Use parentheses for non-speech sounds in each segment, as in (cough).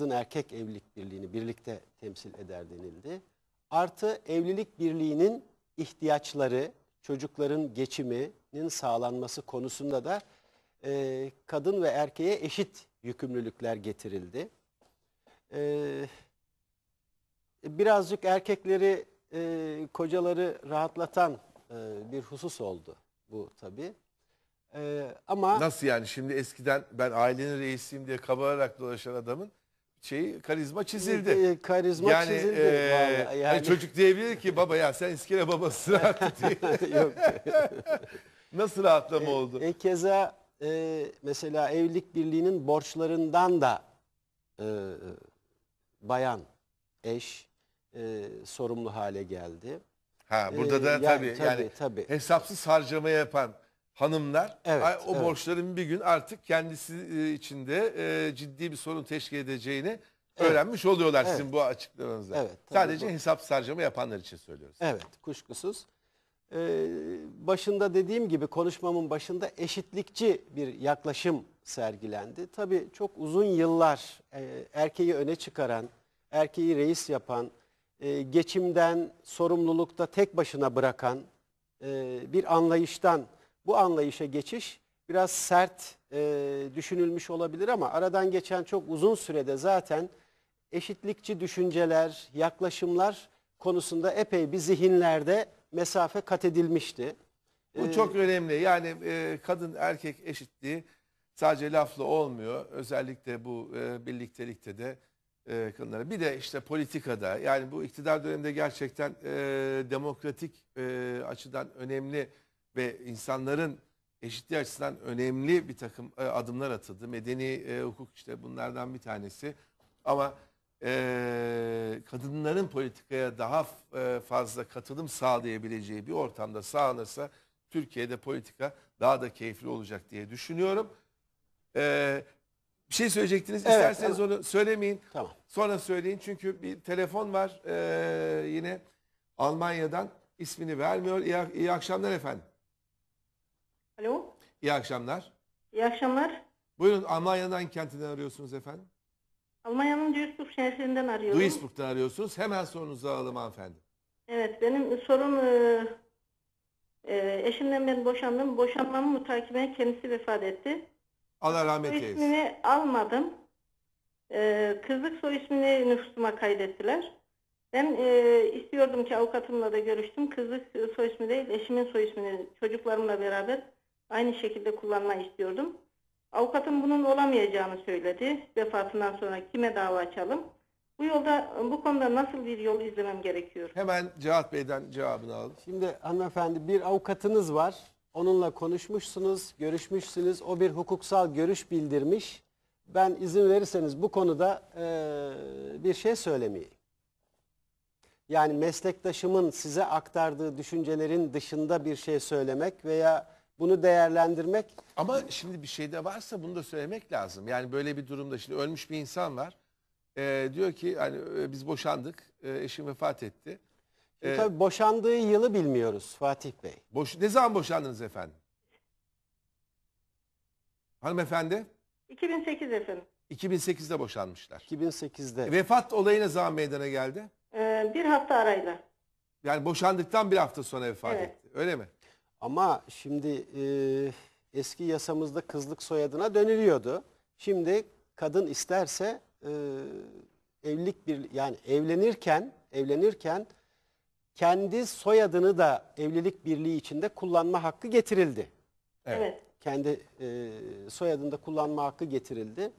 kadın erkek evlilik birliğini birlikte temsil eder denildi. Artı evlilik birliğinin ihtiyaçları, çocukların geçiminin sağlanması konusunda da e, kadın ve erkeğe eşit yükümlülükler getirildi. E, birazcık erkekleri, e, kocaları rahatlatan e, bir husus oldu bu tabii. E, ama Nasıl yani şimdi eskiden ben ailenin reisiyim diye kabararak dolaşan adamın şeyi karizma çizildi. e, karizma yani, çizildi. e, vallahi. hani Yani, çocuk diyebilir ki baba ya sen iskele (laughs) diye. Yok. (laughs) Nasıl rahatlama oldu? E, keza e, mesela evlilik birliğinin borçlarından da e, bayan, eş e, sorumlu hale geldi. Ha burada E, da yani tabii, tabii, yani tabii. hesapsız harcama yapan hanımlar Evet, ay- o evet. borçların bir gün artık kendisi e, içinde e, ciddi bir sorun teşkil edeceğini öğrenmiş oluyorlar sizin bu açıklamanızda. Evet, tabii Sadece bu- hesapsız harcama yapanlar için söylüyoruz. Evet, kuşkusuz. Ee, başında dediğim gibi konuşmamın başında eşitlikçi bir yaklaşım sergilendi. Tabii çok uzun yıllar e, erkeği öne çıkaran, erkeği reis yapan, e, geçimden, sorumlulukta tek başına bırakan e, bir anlayıştan bu anlayışa geçiş biraz sert e, düşünülmüş olabilir ama aradan geçen çok uzun sürede zaten eşitlikçi düşünceler, yaklaşımlar konusunda epey bir zihinlerde mesafe kat edilmişti. Bu Ee, çok önemli. Yani e, kadın erkek eşitliği sadece lafla olmuyor. Özellikle bu e, birliktelikte de e, kadınlara. Bir de işte politikada yani bu iktidar döneminde gerçekten e, demokratik e, açıdan önemli ve insanların eşitliği açısından önemli bir takım e, adımlar atıldı. Medeni e, hukuk işte bunlardan bir tanesi. Ama e, kadınların politikaya daha e, fazla katılım sağlayabileceği bir ortamda sağlanırsa Türkiye'de politika daha da keyifli olacak diye düşünüyorum. E, bir şey söyleyecektiniz. Evet, İsterseniz onu söylemeyin. Tamam. Sonra söyleyin çünkü bir telefon var e, yine Almanya'dan ismini vermiyor. İyi, iyi akşamlar efendim. Alo, İyi akşamlar. iyi akşamlar. Buyurun Almanya'dan kentinden arıyorsunuz efendim. Almanya'nın Duisburg şehrinden arıyorum. Duisburg'dan arıyorsunuz. Hemen sorunuzu alalım hanımefendi. Evet, benim sorum e, e, eşimden ben boşandım. Boşanmamı mutakiben kendisi vefat etti. Allah rahmet Soy eylesin. ismini almadım. E, kızlık soy ismini nüfusuma kaydettiler. Ben e, istiyordum ki avukatımla da görüştüm. Kızlık soy ismi değil, eşimin soy ismini çocuklarımla beraber aynı şekilde kullanmayı istiyordum. Avukatım bunun olamayacağını söyledi. Vefatından sonra kime dava açalım? Bu yolda bu konuda nasıl bir yol izlemem gerekiyor? Hemen Cihat Bey'den cevabını alalım. Şimdi hanımefendi bir avukatınız var. Onunla konuşmuşsunuz, görüşmüşsünüz. O bir hukuksal görüş bildirmiş. Ben izin verirseniz bu konuda eee, bir şey söylemeyeyim. Yani meslektaşımın size aktardığı düşüncelerin dışında bir şey söylemek veya bunu değerlendirmek Ama şimdi bir şey de varsa bunu da söylemek lazım. Yani böyle bir durumda şimdi ölmüş bir insan var. Ee, diyor ki hani e, biz boşandık. e, eşim vefat etti. Ee, Tabii boşandığı yılı bilmiyoruz Fatih Bey. boş, ne zaman boşandınız efendim? Hanımefendi 2008 efendim. 2008'de boşanmışlar. 2008'de. Vefat olayı ne zaman meydana geldi? Ee, bir hafta arayla. Yani boşandıktan bir hafta sonra vefat Evet. etti. Öyle mi? Ama şimdi e, eski yasamızda kızlık soyadına dönülüyordu. Şimdi kadın isterse e, evlilik bir yani evlenirken evlenirken kendi soyadını da evlilik birliği içinde kullanma hakkı getirildi. Evet. Kendi e, soyadında kullanma hakkı getirildi.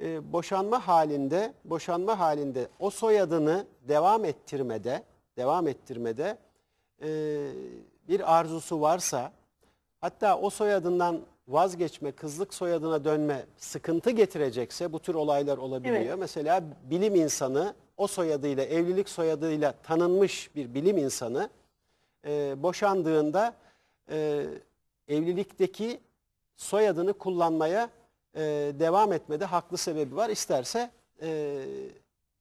E, boşanma halinde boşanma halinde o soyadını devam ettirmede devam ettirmede e, bir arzusu varsa hatta o soyadından vazgeçme, kızlık soyadına dönme sıkıntı getirecekse bu tür olaylar olabiliyor. Evet. Mesela bilim insanı o soyadıyla, evlilik soyadıyla tanınmış bir bilim insanı e, boşandığında e, evlilikteki soyadını kullanmaya e, devam etmede haklı sebebi var. İsterse e,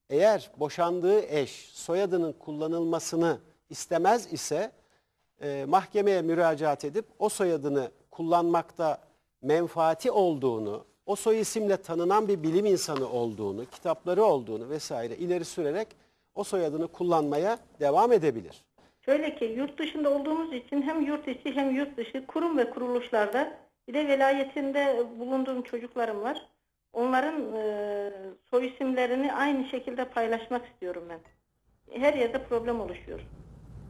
eğer boşandığı eş soyadının kullanılmasını istemez ise e, mahkemeye müracaat edip o soyadını kullanmakta menfaati olduğunu, o soy isimle tanınan bir bilim insanı olduğunu, kitapları olduğunu vesaire ileri sürerek o soyadını kullanmaya devam edebilir. Şöyle ki yurt dışında olduğumuz için hem yurt içi hem yurt dışı kurum ve kuruluşlarda bir de velayetinde bulunduğum çocuklarım var. Onların e, soy isimlerini aynı şekilde paylaşmak istiyorum ben. Her yerde problem oluşuyor.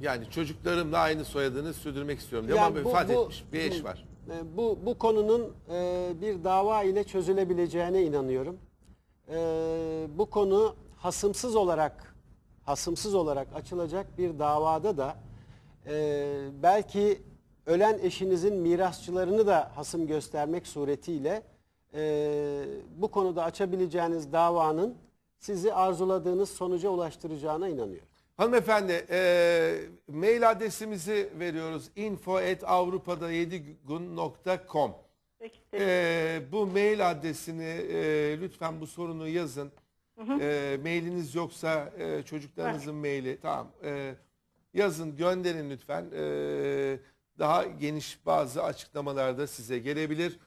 Yani çocuklarımla aynı soyadını sürdürmek istiyorum diyor Yani ama bu- etmiş bir eş var. E, Bu, bu konunun e, bir dava ile çözülebileceğine inanıyorum. E, bu konu hasımsız olarak hasımsız olarak açılacak bir davada da e, belki ölen eşinizin mirasçılarını da hasım göstermek suretiyle e, bu konuda açabileceğiniz davanın sizi arzuladığınız sonuca ulaştıracağına inanıyorum. Hanımefendi e, mail adresimizi veriyoruz. info at avrupada 7gun.com Peki, e, Bu mail adresini e, lütfen bu sorunu yazın. E, mailiniz yoksa e, çocuklarınızın maili tamam e, yazın gönderin lütfen. E, daha geniş bazı açıklamalarda size gelebilir.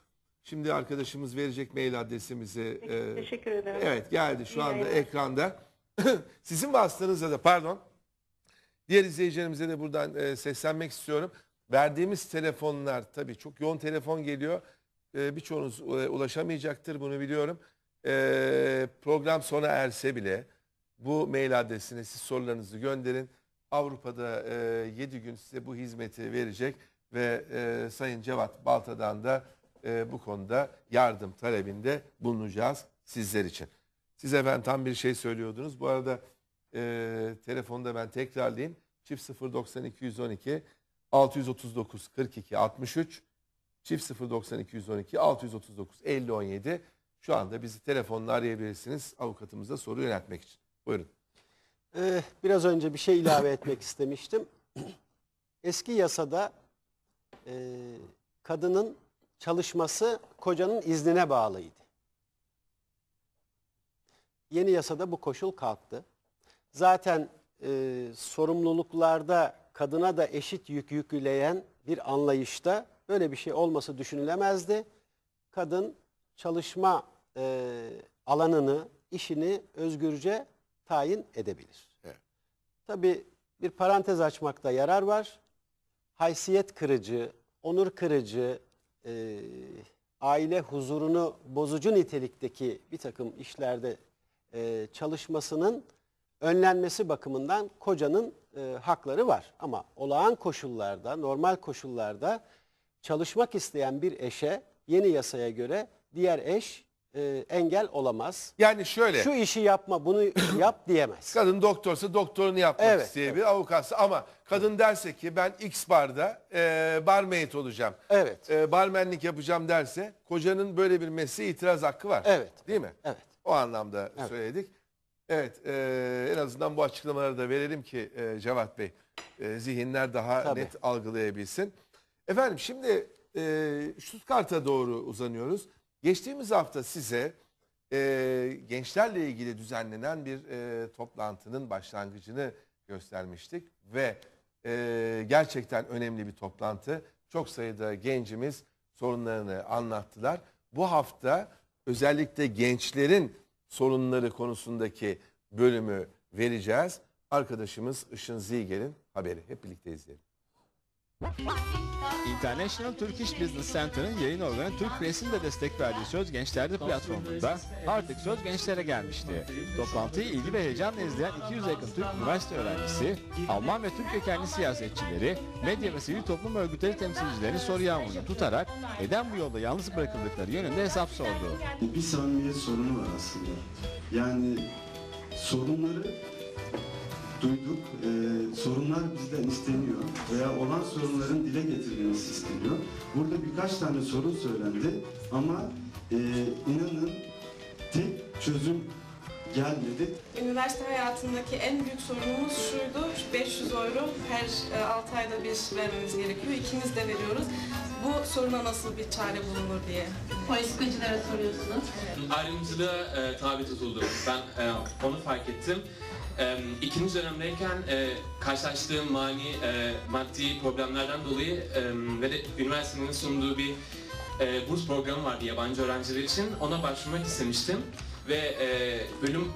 Şimdi arkadaşımız verecek mail adresimizi. Peki, e, teşekkür ederim. Evet geldi şu İyi anda yayınlar. ekranda. (coughs) Sizin vasıtanızla da pardon. Diğer izleyicilerimize de buradan e, seslenmek istiyorum. Verdiğimiz telefonlar tabii çok yoğun telefon geliyor. E, birçoğunuz e, ulaşamayacaktır bunu biliyorum. E, program sona erse bile bu mail adresine siz sorularınızı gönderin. Avrupa'da e, 7 gün size bu hizmeti verecek ve e, Sayın Cevat Balta'dan da e, bu konuda yardım talebinde bulunacağız sizler için. Siz efendim tam bir şey söylüyordunuz. Bu arada e, telefonda ben tekrarlayayım. Çift 090 212 639 42 63 Çift 090 212 639 50 17 şu anda bizi telefonla arayabilirsiniz avukatımıza soru yöneltmek için. Buyurun. Ee, biraz önce bir şey ilave etmek istemiştim. (clears throat) Eski yasada e, kadının çalışması kocanın iznine bağlıydı. Yeni yasada bu koşul kalktı. Zaten e, sorumluluklarda kadına da eşit yük yükleyen bir anlayışta böyle bir şey olması düşünülemezdi. Kadın çalışma e, alanını, işini özgürce tayin edebilir. Evet. Tabii bir parantez açmakta yarar var. Haysiyet kırıcı, onur kırıcı, e, aile huzurunu bozucu nitelikteki bir takım işlerde e, çalışmasının önlenmesi bakımından kocanın e, hakları var. Ama olağan koşullarda, normal koşullarda çalışmak isteyen bir eşe yeni yasaya göre diğer eş e, engel olamaz. Yani şöyle Şu işi yapma, bunu (coughs) yap diyemez. kadın doktorsa doktorunu yapmak Evet, isteyebilir avukatsa ama kadın derse ki ben X barda e, barmaid olacağım. Evet. e, barmenlik yapacağım derse kocanın böyle bir mesleğe itiraz hakkı var. Evet. Değil mi? Evet. O anlamda Evet. söyledik. Evet, e, en azından bu açıklamaları da verelim ki e, Cevat Bey e, zihinler daha Tabii. net algılayabilsin. Efendim şimdi e, Stuttgart'a doğru uzanıyoruz. Geçtiğimiz hafta size e, gençlerle ilgili düzenlenen bir e, toplantının başlangıcını göstermiştik ve e, gerçekten önemli bir toplantı. Çok sayıda gencimiz sorunlarını anlattılar. Bu hafta özellikle gençlerin sorunları konusundaki bölümü vereceğiz. Arkadaşımız Işın Zigel'in haberi. Hep birlikte izleyelim. International Turkish Business Center'ın yayın organı Türk Press'in de destek verdiği Söz Gençler'de platformunda artık söz gençlere gelmişti. Toplantıyı ilgi ve heyecanla izleyen 200 yakın Türk üniversite öğrencisi, Alman ve Türk kökenli siyasetçileri, medya ve sivil toplum örgütleri temsilcilerini soru yağmuruna tutarak neden bu yolda yalnız bırakıldıkları yönünde hesap sordu. Bir samimiyet sorunu var aslında. Yani sorunları duyduk, e, sorunlar bizden isteniyor veya olan sorunların dile getirilmesi isteniyor. Burada birkaç tane sorun söylendi ama e, inanın tek çözüm gelmedi. Üniversite hayatındaki en büyük sorunumuz şuydu, 500 euro her 6 ayda bir vermemiz gerekiyor. İkimiz de veriyoruz. Bu soruna nasıl bir çare bulunur diye. politikacılara soruyorsunuz. ayrımcılığa e, tabi tutuldu. Ben e, onu fark ettim. E, ikinci dönemdeyken e, karşılaştığım mani, e, maddi problemlerden dolayı e, ve de üniversitenin sunduğu bir e, burs programı vardı yabancı öğrenciler için. Ona başvurmak istemiştim ve e, bölüm